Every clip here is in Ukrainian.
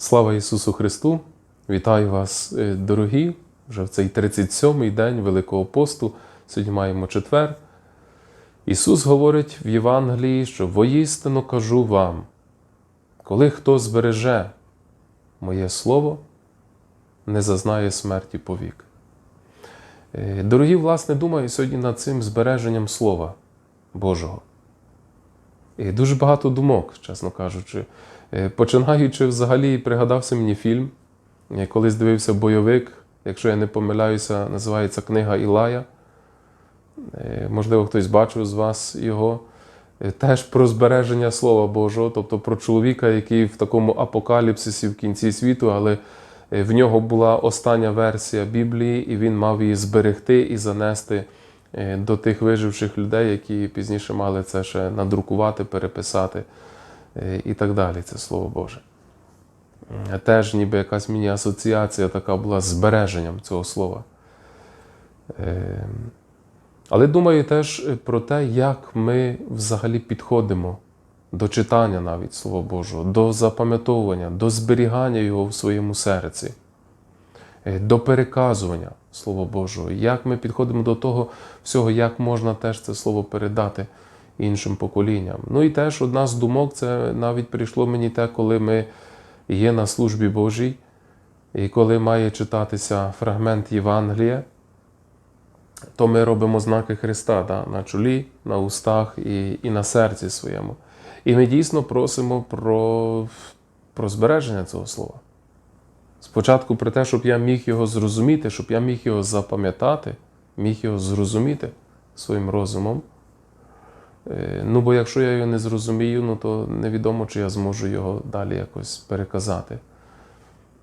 Слава Ісусу Христу! Вітаю вас, е, дорогі! Вже в цей 37-й день Великого посту. Сьогодні маємо четвер. Ісус говорить в Євангелії, що воістину кажу вам, коли хто збереже моє Слово, не зазнає смерті повік. Е, Дорогі, власне, думаю сьогодні над цим збереженням Слова Божого. Дуже багато думок, чесно кажучи. Е, Починаючи взагалі, пригадався мені фільм. Я колись дивився бойовик, якщо я не помиляюся, називається Книга Ілая. Е, Можливо, хтось бачив з вас його. Е, Теж про збереження Слова Божого, тобто про чоловіка, який в такому апокаліпсисі в кінці світу, але в нього була остання версія Біблії, і він мав її зберегти і занести до тих виживших людей, які пізніше мали це ще надрукувати, переписати е, і так далі. Це Слово Боже. Е, Теж ніби якась міні-асоціація така була з збереженням цього слова. Е, Але думаю теж про те, як ми взагалі підходимо до читання навіть Слова Божого, до запам'ятовування, до зберігання його в своєму серці, е, до переказування Слова Божого, як ми підходимо до того всього, як можна теж це слово передати іншим поколінням. Ну і теж одна з думок, це навіть прийшло мені те, коли ми є на службі Божій, і коли має читатися фрагмент Євангелія, то ми робимо знаки Христа да, на чолі, на устах і, і на серці своєму. І ми дійсно просимо про, про збереження цього слова. Спочатку про те, щоб я міг його зрозуміти, щоб я міг його запам'ятати, міг його зрозуміти своїм розумом. Е, Ну, бо якщо я його не зрозумію, ну то невідомо, чи я зможу його далі якось переказати.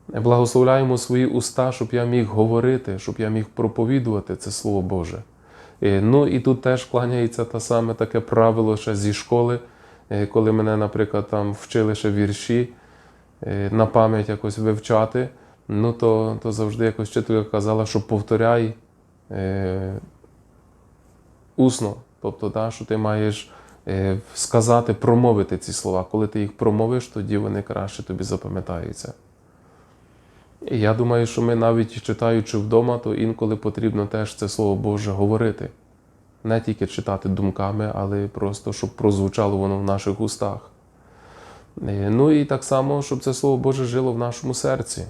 Благословляємо свої уста, щоб я міг говорити, щоб я міг проповідувати це Слово Боже. Е, Ну і тут теж кланяється те саме таке правило ще зі школи, е, коли мене, наприклад, там вчили ще вірші на пам'ять якось вивчати, ну то, то завжди якось вчителька казала, що повторяй е, усно. Тобто, да, що ти маєш е, сказати, промовити ці слова. Коли ти їх промовиш, тоді вони краще тобі запам'ятаються. І я думаю, що ми навіть читаючи вдома, то інколи потрібно теж це Слово Боже говорити. Не тільки читати думками, але просто, щоб прозвучало воно в наших устах. Е, Ну і так само, щоб це Слово Боже жило в нашому серці,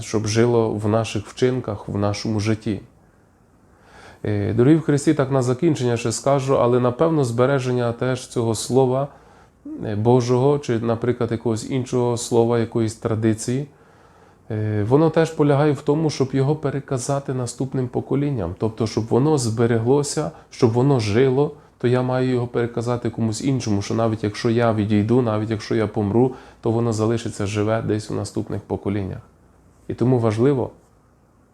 щоб жило в наших вчинках, в нашому житті. Е, Дорогі в Христі, так на закінчення ще скажу, але напевно збереження теж цього слова е, Божого, чи, наприклад, якогось іншого слова, якоїсь традиції, воно теж полягає в тому, щоб його переказати наступним поколінням. Тобто, щоб воно збереглося, щоб воно жило, то я маю його переказати комусь іншому, що навіть якщо я відійду, навіть якщо я помру, то воно залишиться живе десь у наступних поколіннях. І тому важливо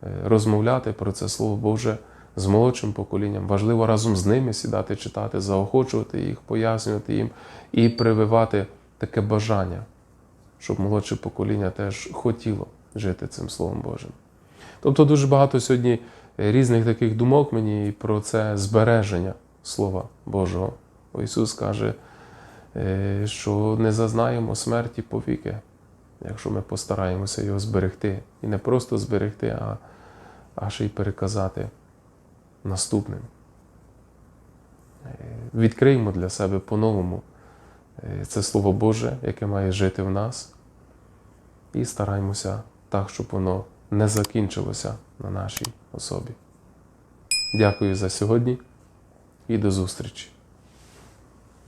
е, розмовляти про це Слово Боже з молодшим поколінням. Важливо разом з ними сідати, читати, заохочувати їх, пояснювати їм і прививати таке бажання, щоб молодше покоління теж хотіло жити цим Словом Божим. Тобто дуже багато сьогодні різних таких думок мені про це збереження Слова Божого. Бо Ісус каже, е, що не зазнаємо смерті повіки, якщо ми постараємося його зберегти. І не просто зберегти, а, а ще й переказати наступним. Е, Відкриємо для себе по-новому е, це Слово Боже, яке має жити в нас, і стараємося так, щоб воно не закінчилося на нашій особі. Дякую за сьогодні і до зустрічі!